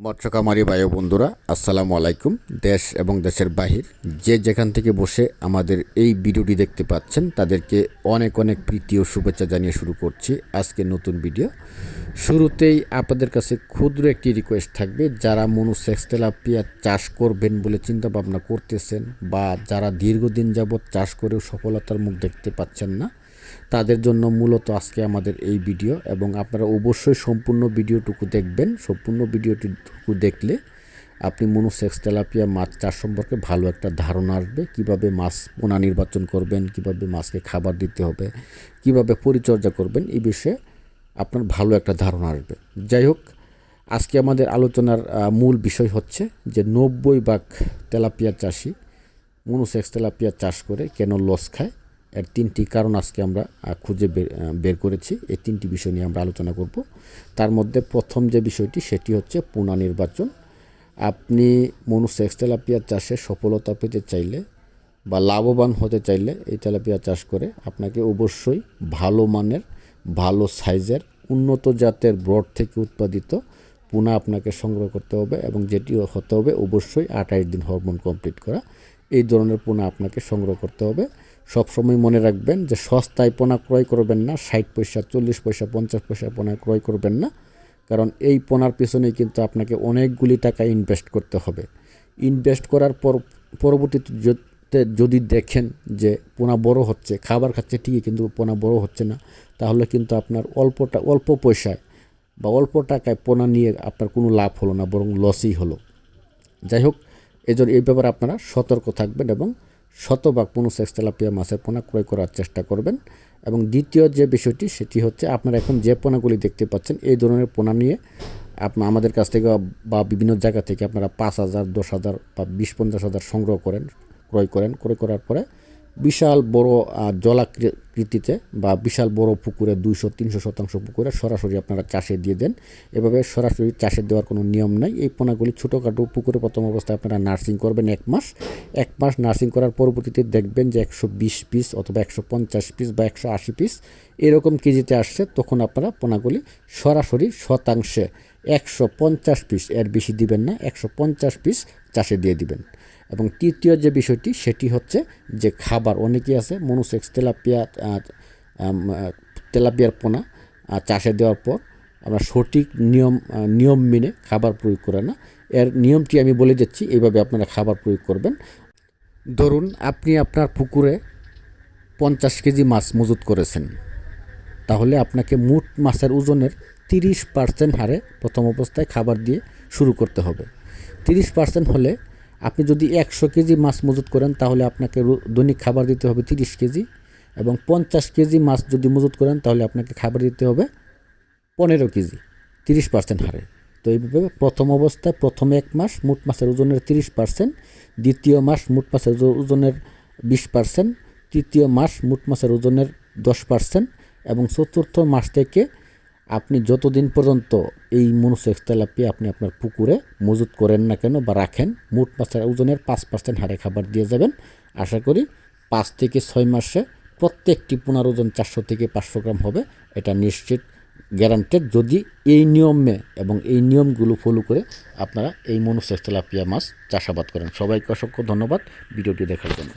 মৎস্যকামারী বায়ু বন্ধুরা, আসসালামু আলাইকুম। দেশ এবং দেশের বাহির, যে যেখান থেকে বসে আমাদের এই ভিডিওটি দেখতে পাচ্ছেন, তাদেরকে অনেক অনেক প্রীতি ও শুভেচ্ছা জানিয়ে শুরু করছি আজকে নতুন ভিডিও। শুরুতেই আপনাদের কাছে ক্ষুদ্র একটি রিকোয়েস্ট থাকবে, যারা মনুসেক্স তেলাপিয়া চাষ করবেন বলে চিন্তা ভাবনা করতেছেন বা যারা দীর্ঘদিন যাবৎ চাষ করেও সফলতার মুখ দেখতে পাচ্ছেন না তাদের জন্য মূলত আজকে আমাদের এই ভিডিও এবং আপনারা অবশ্যই সম্পূর্ণ ভিডিওটুকু দেখবেন। সম্পূর্ণ ভিডিওটুকু দেখলে আপনি মনোসেক্স তেলাপিয়া মাছ চাষ সম্পর্কে ভালো একটা ধারণা আসবে। কীভাবে মাছ পোনা নির্বাচন করবেন, কীভাবে মাছকে খাবার দিতে হবে, কীভাবে পরিচর্যা করবেন, এই বিষয়ে আপনার ভালো একটা ধারণা আসবে। যাই হোক, আজকে আমাদের আলোচনার মূল বিষয় হচ্ছে যে নব্বই বাঘ তেলাপিয়া চাষি মনুসেক্স তেলাপিয়া চাষ করে কেন লস খায়? এর তিনটি কারণ আজকে আমরা খুঁজে বের করেছি। এই তিনটি বিষয় নিয়ে আমরা আলোচনা করব। তার মধ্যে প্রথম যে বিষয়টি, সেটি হচ্ছে পোনা নির্বাচন। আপনি মনুসেক্স তেলাপিয়া চাষে সফলতা পেতে চাইলে বা লাভবান হতে চাইলে এই তেলাপিয়া চাষ করে আপনাকে অবশ্যই ভালো মানের, ভালো সাইজের, উন্নত জাতের ব্রড থেকে উৎপাদিত পুনা আপনাকে সংগ্রহ করতে হবে এবং যেটি হতে হবে অবশ্যই আঠাশ দিন হরমোন কমপ্লিট করা। এই ধরনের পোনা আপনাকে সংগ্রহ করতে হবে। সবসময় মনে রাখবেন যে সস্তায় পোনা ক্রয় করবেন না, ষাট পয়সা, চল্লিশ পয়সা, পঞ্চাশ পয়সা পোনা ক্রয় করবেন না। কারণ এই পোনার পিছনেই কিন্তু আপনাকে অনেকগুলি টাকা ইনভেস্ট করতে হবে। ইনভেস্ট করার পর, পরবর্তীতে যদি- দেখেন যে পোনা বড় হচ্ছে, খাবার খাচ্ছে ঠিকই কিন্তু পোনা বড় হচ্ছে না, তাহলে কিন্তু আপনার অল্পটা, অল্প পয়সায় বা অল্প টাকায় পোনা নিয়ে আপনার কোনো লাভ হলো না, বরং লসই হলো। যাই হোক এই জন্য এই ব্যাপারে আপনারা সতর্ক থাকবেন এবং শতভাগ মনুসেক্স তেলাপিয়া মাছের পোনা ক্রয় করার চেষ্টা করবেন। এবং দ্বিতীয় যে বিষয়টি, সেটি হচ্ছে আপনারা এখন যে পোনাগুলি দেখতে পাচ্ছেন, এই ধরনের পোনা নিয়ে আপনার আমাদের কাছ থেকে বা বিভিন্ন জায়গা থেকে আপনারা পাঁচ হাজার, দশ হাজার বা বিশ, পঞ্চাশ হাজার সংগ্রহ করেন, ক্রয় করেন। ক্রয় করার পরে বিশাল বড় জলাকৃতিতে বা বিশাল বড় পুকুরে দুইশো, তিনশো শতাংশ পুকুরে সরাসরি আপনারা চাষে দিয়ে দেন। এভাবে সরাসরি চাষে দেওয়ার কোনো নিয়ম নাই। এই পোনাগুলি ছোটোখাটো পুকুরে প্রথম অবস্থায় আপনারা নার্সিং করবেন এক মাস। এক মাস নার্সিং করার পরবর্তীতে দেখবেন যে একশো বিশ পিস অথবা একশো পঞ্চাশ পিস বা একশো আশি পিস এরকম কেজিতে আসছে। তখন আপনারা পোনাগুলি সরাসরি শতাংশে একশো পঞ্চাশ পিস, এর বেশি দিবেন না, একশো পঞ্চাশ পিস চাষে দিয়ে দিবেন। এবং তৃতীয় যে বিষয়টি, সেটি হচ্ছে যে খাবার অনেকেই আছে মনুসেক্স তেলাপিয়া তেলাপিয়ার পোনা চাষে দেওয়ার পর আমরা সঠিক নিয়ম নিয়ম মেনে খাবার প্রয়োগ করে না। এর নিয়মটি আমি বলে দিচ্ছি এইভাবে আপনারা খাবার প্রয়োগ করবেন। ধরুন আপনি আপনার পুকুরে পঞ্চাশ কেজি মাছ মজুত করেছেন। তাহলে আপনাকে মোট মাছের ওজনের তিরিশ পার্সেন্ট হারে প্রথম অবস্থায় খাবার দিয়ে শুরু করতে হবে। তিরিশ পার্সেন্ট হলে আপনি যদি একশো কেজি মাছ মজুত করেন, তাহলে আপনাকে দৈনিক খাবার দিতে হবে তিরিশ কেজি এবং পঞ্চাশ কেজি মাছ যদি মজুত করেন, তাহলে আপনাকে খাবার দিতে হবে পনেরো কেজি, তিরিশ পার্সেন্ট হারে। তো এইভাবে প্রথম অবস্থায় প্রথম এক মাস মোট মাছের ওজনের তিরিশ পার্সেন্ট, দ্বিতীয় মাস মোট মাছের ওজনের বিশ পার্সেন্ট, তৃতীয় মাস মোট মাছের ওজনের দশ পার্সেন্ট এবং চতুর্থ মাস থেকে আপনি যতদিন পর্যন্ত এই মনুসেক্স তেলাপিয়া আপনি আপনার পুকুরে মজুত করেন না কেন বা রাখেন, মোট মাছের ওজনের পাঁচ পার্সেন্ট হারে খাবার দিয়ে যাবেন। আশা করি পাঁচ থেকে ছয় মাসে প্রত্যেকটি পুনার ওজন চারশো থেকে পাঁচশো গ্রাম হবে, এটা নিশ্চিত, গ্যারান্টেড। যদি এই নিয়মে এবং এই নিয়মগুলো ফলো করে আপনারা এই মনুসেক্স তেলাপিয়া মাছ চাষাবাদ করেন। সবাইকে অসংখ্য ধন্যবাদ ভিডিওটি দেখার জন্য।